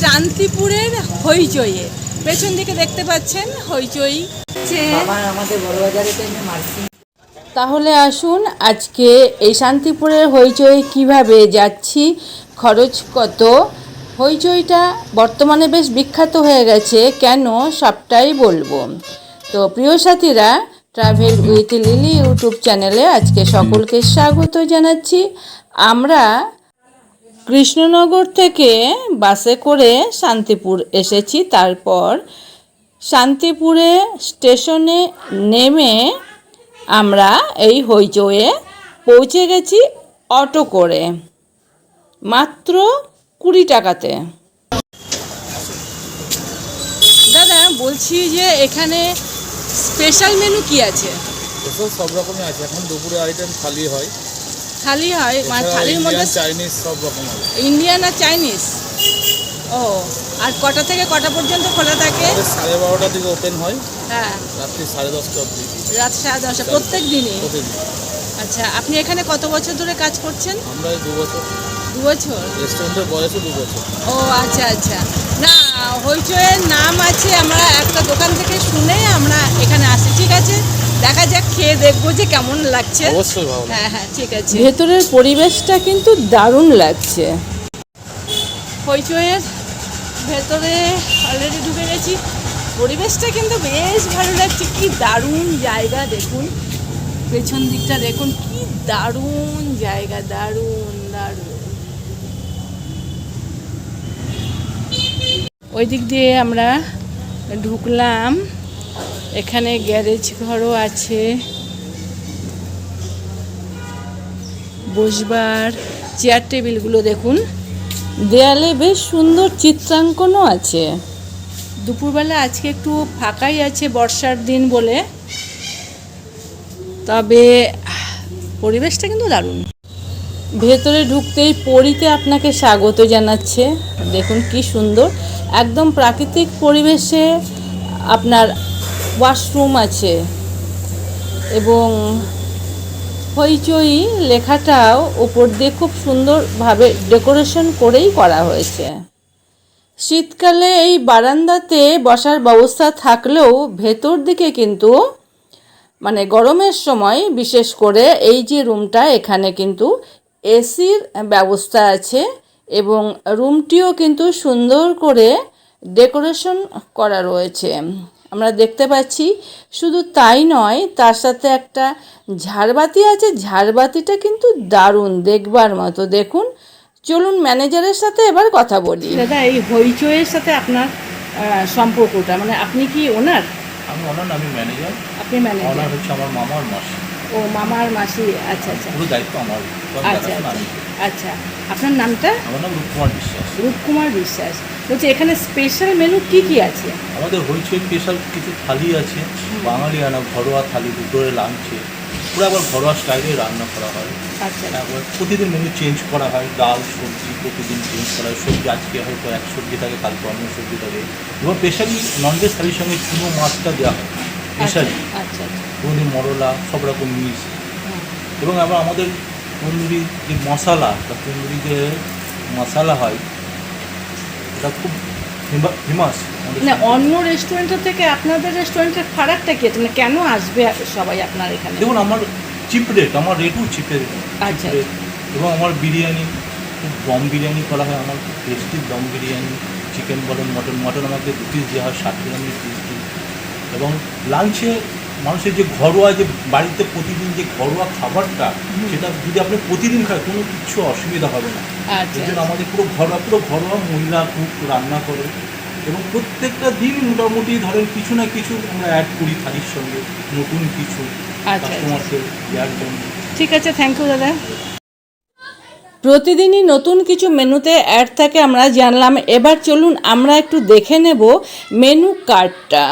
শান্তিপুরের হইচইয়ে। পেছন দিকে দেখতে পাচ্ছেন হইচই। তাহলে আসুন আজকে এই শান্তিপুরের হইচই কীভাবে যাচ্ছি খরচ কত? হইচইটা বর্তমানে বেশ বিখ্যাত হয়ে গেছে কেন সবটাই বলব। তো প্রিয় সাথীরা ট্রাভেল উইথ লিলি ইউটিউব চ্যানেলে আজকে সকলকে স্বাগত জানাচ্ছি। আমরা কৃষ্ণনগর থেকে বাসে করে শান্তিপুর এসেছি। তারপর শান্তিপুরে স্টেশনে নেমে আমরা এই হইচয়ে পৌঁছে গেছি অটো করে, মাত্র কুড়ি টাকাতে। দাদা, বলছি যে এখানে স্পেশাল মেনু কি আছে? সব রকমই আছে। এখন দুপুরে আইটেম থালি হয়। থালি হয় মানে থালির মধ্যে চাইনিজ সব রকম ইন্ডিয়ান আর চাইনিজ ও আর কটা থেকে কটা পর্যন্ত খোলা থাকে? সাড়ে বারোটা দিকে ওপেন হয়। হ্যাঁ। রাত্রি সাড়ে দশটা অবধি। রাত সাড়ে দশটা প্রত্যেক দিনই? আচ্ছা আপনি এখানে কত বছর ধরে কাজ করছেন? আমরা দু বছর দু বছর রেস্টুরেন্টের বয়সও দু বছর ও আচ্ছা আচ্ছা। না হইচইয়ের নাম আছে আমরা একটা দোকান থেকে শুনে আমরা এখানে আসি ঠিক আছে দেখা যাক খেয়ে দেখব যে কেমন লাগছে। অবশ্যই ভালো হ্যাঁ হ্যাঁ ঠিক আছে। ভেতরের পরিবেশটা কিন্তু দারুণ লাগছে। হইচইয়ের ভেতরে অলরেডি ঢুকে গেছি। পরিবেশটা কিন্তু বেশ ভালো লাগছে। কি দারুণ জায়গা দেখুন। পেছন দিকটা দেখুন কি দারুণ জায়গা দারুণ দারুণ। ওই দিক দিয়ে আমরা ঢুকলাম। এখানে গ্যারেজ ঘরও আছে। বসবার চেয়ার টেবিলগুলো দেখুন। দেয়ালে বেশ সুন্দর চিত্রাঙ্কনও আছে। দুপুরবেলা আজকে একটু ফাঁকাই আছে বর্ষার দিন বলে। তবে পরিবেশটা কিন্তু দারুণ। ভেতরে ঢুকতেই পরিতে আপনাকে স্বাগত জানাচ্ছে। দেখুন কি সুন্দর। একদম প্রাকৃতিক পরিবেশে আপনার ওয়াশরুম আছে। এবং হইচই লেখাটাও উপর দিয়ে খুব সুন্দরভাবে ডেকোরেশন করেই করা হয়েছে। শীতকালে এই বারান্দাতে বসার ব্যবস্থা থাকলেও ভেতর দিকে কিন্তু মানে গরমের সময় বিশেষ করে এই যে রুমটা, এখানে কিন্তু এসির ব্যবস্থা আছে এবং রুমটিও কিন্তু সুন্দর করে ডেকোরেশন করা রয়েছে। আমরা দেখতে পাচ্ছি শুধু তাই নয় তার সাথে একটা ঝাড়বাতি আছে ঝাড়বাতিটা কিন্তু দারুণ দেখবার মতো। দেখুন চলুন ম্যানেজারের সাথে এবার কথা বলি। দাদা এই হইচইয়ের সাথে আপনার সম্পর্কটা মানে আপনি কি ওনার? আমি ওনার আমি ম্যানেজার। আপনি ম্যানেজার। ওনার হচ্ছে আমার মামার মাসি। ও মামার মাসি আচ্ছা আচ্ছা। পুরো দায়িত্ব আমার। আচ্ছা আচ্ছা। আচ্ছা আপনার নামটা? আমার নাম রূপকুমার বিশ্বাস। রূপকুমার বিশ্বাস। বলছি এখানে স্পেশাল মেনু কি কি আছে? আমাদের হইচই স্পেশাল কিছু থালি আছে বাঙালি আনা ঘরোয়া থালি দুটোরে লাঞ্চে পুরো আবার ঘরোয়া স্টাইলে রান্না করা হয়। আচ্ছা প্রতিদিন মেনু চেঞ্জ করা হয় ডাল সবজি প্রতিদিন চেঞ্জ করা হয়। সবজি আজকে হয়তো এক সবজি থাকে কালকে অন্য সবজি থাকে। এবং স্পেশালি ননভেজ থালির সঙ্গে চুনো মাছটা দেওয়া হয়। স্পেশালি আচ্ছা আচ্ছা। কোনোদিন মরলা সব রকম হুম। এবং আবার আমাদের তন্দুরি যে মশলা বা তন্দুরি যে মশলা হয় এটা খুব ফেমাস না অন্য রেস্টুরেন্টের থেকে আপনাদের রেস্টুরেন্টের ফারাকটা কি আছে? মানে কেন আসবে সবাই আপনার এখানে? দেখুন আমার চিপ রেট আমার রেটও চিপের আচ্ছা। এবং আমার বিরিয়ানি খুব দম বিরিয়ানি করা হয় আমার টেস্টি দম বিরিয়ানি চিকেন বলেন মটন মটন আমাকে দু পিস দেওয়া হয় ষাট গ্রামের পিস এবং লাঞ্চে মানুষের যে ঘরোয়া যে বাড়িতে প্রতিদিন যে ঘরোয়া খাবারটা সেটা যদি আপনি প্রতিদিন খায় কোনো কিছু অসুবিধা হবে না। আচ্ছা। এর জন্য আমাদের পুরো ঘরোয়া পুরো ঘরোয়া মহিলা কুক রান্না করে এবং প্রত্যেকটা দিন মোটামুটি ধরেন কিছু না কিছু আমরা অ্যাড করি থালির সঙ্গে নতুন কিছু আচ্ছা। কাস্টমারকে দেওয়ার জন্য। ঠিক আছে থ্যাংক ইউ দাদা। প্রতিদিনই নতুন কিছু মেনুতে অ্যাড থাকে আমরা জানলাম। এবার চলুন আমরা একটু দেখে নেব মেনু কার্ডটা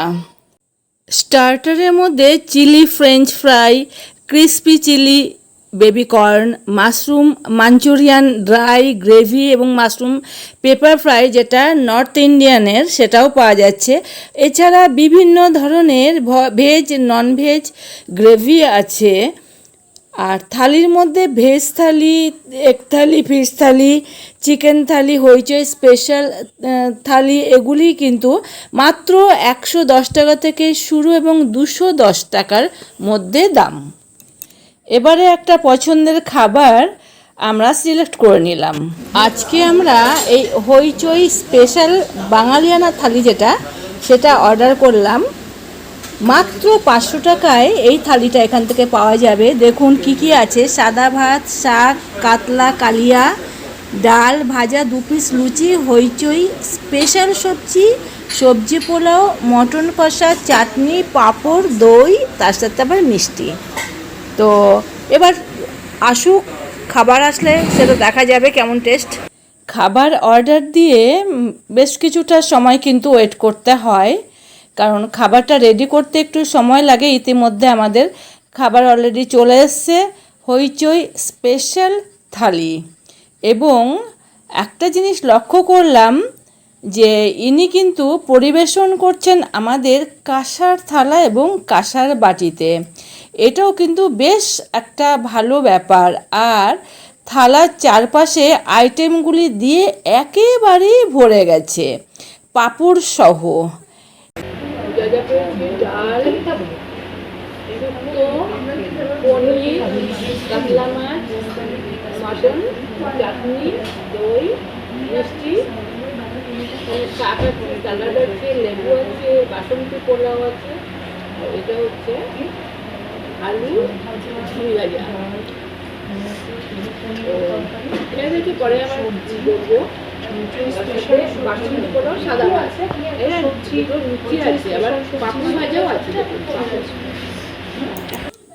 স্টার্টারের মধ্যে chilli French fry, crispy chilli baby corn mushroom Manchurian dry gravy এবং মাশরুম পেপার ফ্রাই যেটা নর্থ ইন্ডিয়ানের সেটাও পাওয়া যাচ্ছে। এছাড়া বিভিন্ন ধরনের ভেজ নন ভেজ গ্রেভি আছে। আর থালির মধ্যে ভেজ থালি এক thali, fish thali, chicken thali, Hoichoi, special thali, এগুলি কিন্তু মাত্র একশো দশ টাকা থেকে শুরু এবং দুশো দশ টাকার মধ্যে দাম। এবারে একটা পছন্দের খাবার আমরা সিলেক্ট করে নিলাম। আজকে আমরা এই হইচই স্পেশাল বাঙালিয়ানা থালি যেটা, সেটা অর্ডার করলাম। মাত্র পাঁচশো টাকায় এই থালিটা এখান থেকে পাওয়া যাবে। দেখুন কি কি আছে। সাদা ভাত, শাক, কাতলা, কালিয়া, ডাল ভাজা, দু পিস লুচি, হইচই, স্পেশাল সবজি সবজি পোলাও, মটন কষা, চাটনি, পাঁপড়, দই, তার সাথে আবার মিষ্টি। তো এবার আসুক, খাবার আসলে সেটা দেখা যাবে কেমন টেস্ট। খাবার অর্ডার দিয়ে বেশ কিছুটা সময় কিন্তু ওয়েট করতে হয়। কারণ খাবারটা রেডি করতে একটু সময় লাগে। ইতিমধ্যে আমাদের খাবার অলরেডি চলে এসছে। হইচই স্পেশাল থালি। এবং একটা জিনিস লক্ষ্য করলাম যে ইনি কিন্তু পরিবেশন করছেন আমাদের কাঁসার থালা এবং কাঁসার বাটিতে। এটাও কিন্তু বেশ একটা ভালো ব্যাপার। আর থালার চারপাশে আইটেমগুলি দিয়ে একেবারেই ভরে গেছে। পাঁপড় সহ ডাল পনির কাতলা মাছ মাটন চাটনি দই মিষ্টি শাক আছে স্যালাড আছে লেবু আছে বাসন্তী পোলাও আছে এটা হচ্ছে আলু ঝুড়ি ভাজা এটা দেখি পরে আবার বলব সাদা ভাত এটা আছে আবার পাপড় ভাজাও আছে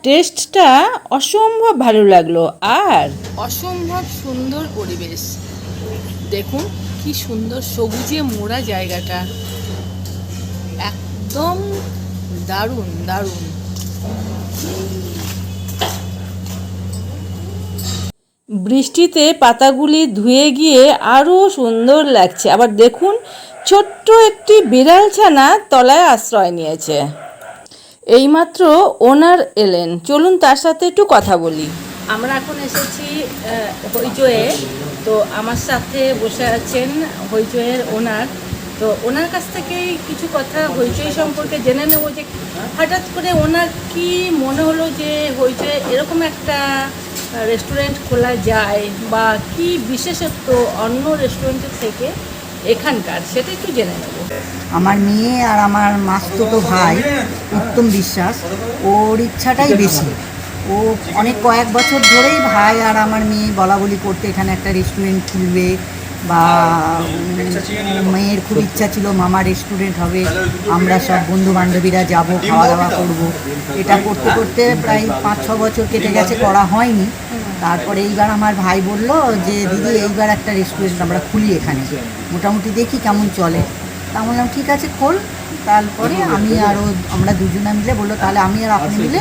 টেস্টটা অসম্ভব ভালো লাগল আর? অসম্ভব সুন্দর পরিবেশ। দেখুন কি সুন্দর সবুজে মোড়া জায়গাটা। একদম দারুণ দারুণ। বৃষ্টিতে পাতাগুলি ধুয়ে গিয়ে আরও সুন্দর লাগছে। আবার দেখুন, ছোট্ট একটি বিড়াল ছানা তলায় আশ্রয় নিয়েছে। এইমাত্র ওনার এলেন। চলুন তার সাথে একটু কথা বলি। আমরা এখন এসেছি হইচয়ে তো আমার সাথে বসে আছেন হইচয়ের ওনার তো ওনার কাছ থেকেই কিছু কথা হইচই সম্পর্কে জেনে নেব যে হঠাৎ করে ওনার কি মনে হলো যে হইচয়ে এরকম একটা রেস্টুরেন্ট খোলা যায় বা কি বিশেষত্ব অন্য রেস্টুরেন্টের থেকে এখানকার? সেটা একটু জেনে নেব। আমার মেয়ে আর আমার মাস্তুতো ভাই, উত্তম বিশ্বাস, ওর ইচ্ছাটাই বেশি। ও অনেক কয়েক বছর ধরেই ভাই আর আমার মেয়ে বলা বলি করতে এখানে একটা রেস্টুরেন্ট খুলবে বা মেয়ের খুব ইচ্ছা ছিল মামা রেস্টুরেন্ট হবে আমরা সব বন্ধু বান্ধবীরা যাব খাওয়া দাওয়া করব। এটা করতে করতে প্রায় পাঁচ ছ বছর কেটে গেছে করা হয়নি। তারপরে এইবার আমার ভাই বলল যে দিদি এইবার একটা রেস্টুরেন্ট আমরা খুলি এখানে। মোটামুটি দেখি কেমন চলে। তা বললাম ঠিক আছে খোল। তারপরে আমি আরও আমরা দুজনা মিলে বলল তাহলে আমি আর আপনি মিলে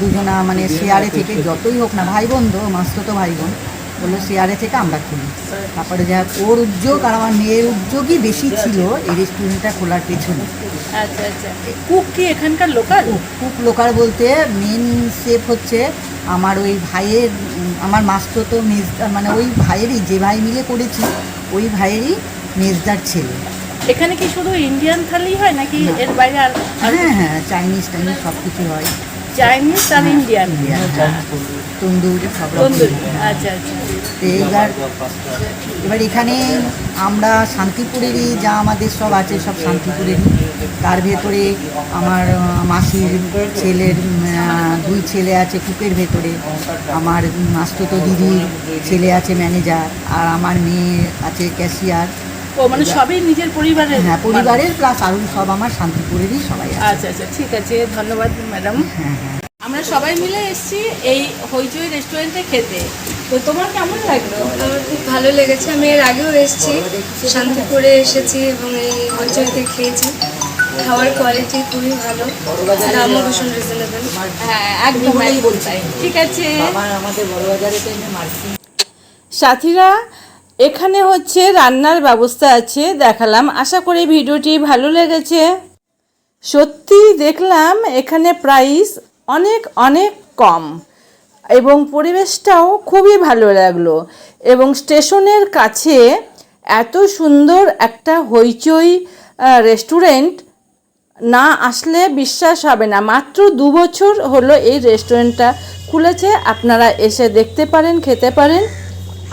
দুজনা মানে শেয়ারে থেকে যতই হোক না ভাই বোন তো মাস্তো তো ভাই বোন। বলল শেয়ারে থেকে আমরা খুলি তারপরে যা হোক, ওর উদ্যোগ আর আমার মেয়ের উদ্যোগই বেশি ছিল এই রেস্টুরেন্টটা খোলার পেছনে। আচ্ছা আচ্ছা। কুক কি এখানকার লোকাল কুক লোকাল বলতে মেন শেফ হচ্ছে আমার ওই ভাইয়ের আমার মাস্তো তো মেজদার মানে ওই ভাইয়েরই যে ভাই মিলে করেছি ওই ভাইয়েরই মেজদার ছেলে। এখানে কি শুধু ইন্ডিয়ান থালি হয় নাকি এর বাইরে আর হ্যাঁ হ্যাঁ চাইনিজ টাইনিজ সব কিছু হয় চাইনিজ আর ইন্ডিয়ান তন্দুরি সব রকম আচ্ছা আচ্ছা। এইবার এবার এখানে আমরা শান্তিপুরেরই যা আমাদের সব আছে সব শান্তিপুরেরই। তার ভেতরে আমার মাসির ছেলের দুই ছেলে আছে কুকের ভেতরে। আমার মাস্তুতো দিদির ছেলে আছে ম্যানেজার আর আমার মেয়ে আছে ক্যাশিয়ার। ও মানে সবই নিজের পরিবারের হ্যাঁ পরিবারের প্লাস আরও সব আমার শান্তিপুরেরই সবাই আচ্ছা আচ্ছা ঠিক আছে ধন্যবাদ ম্যাডাম। হ্যাঁ হ্যাঁ। আমরা সবাই মিলে এসেছি এই হইচই রেস্টুরেন্টে খেতে। তো তোমার কেমন লাগল? আমার খুব ভালো লেগেছে। আমি এর আগেও এসেছি। শান্তিপুরে এসেছি এবং এই অঞ্চলতে খেয়েছি। খাওয়ার কোয়ালিটি খুবই ভালো। দামও ভীষণ রিজনেবল হ্যাঁ একদম ঠিক আছে। আমাদের সাথীরা এখানে হচ্ছে রান্নার ব্যবস্থা আছে দেখালাম। আশা করি ভিডিওটি ভালো লেগেছে। সত্যি দেখলাম এখানে প্রাইস অনেক অনেক কম। এবং পরিবেশটাও খুবই ভালো লাগল। এবং স্টেশনের কাছে এত সুন্দর একটা হইচই রেস্টুরেন্ট না আসলে বিশ্বাস হবে না। মাত্র দু বছর হলো এই রেস্টুরেন্টটা খুলেছে। আপনারা এসে দেখতে পারেন, খেতে পারেন।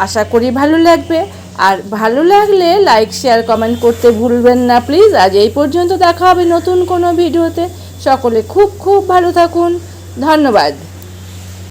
আশা করি ভালো লাগবে। আর ভালো লাগলে লাইক শেয়ার কমেন্ট করতে ভুলবেন না প্লিজ আজ এই পর্যন্ত দেখা হবে নতুন কোনো ভিডিওতে। সকলে খুব খুব ভালো থাকুন। ধন্যবাদ।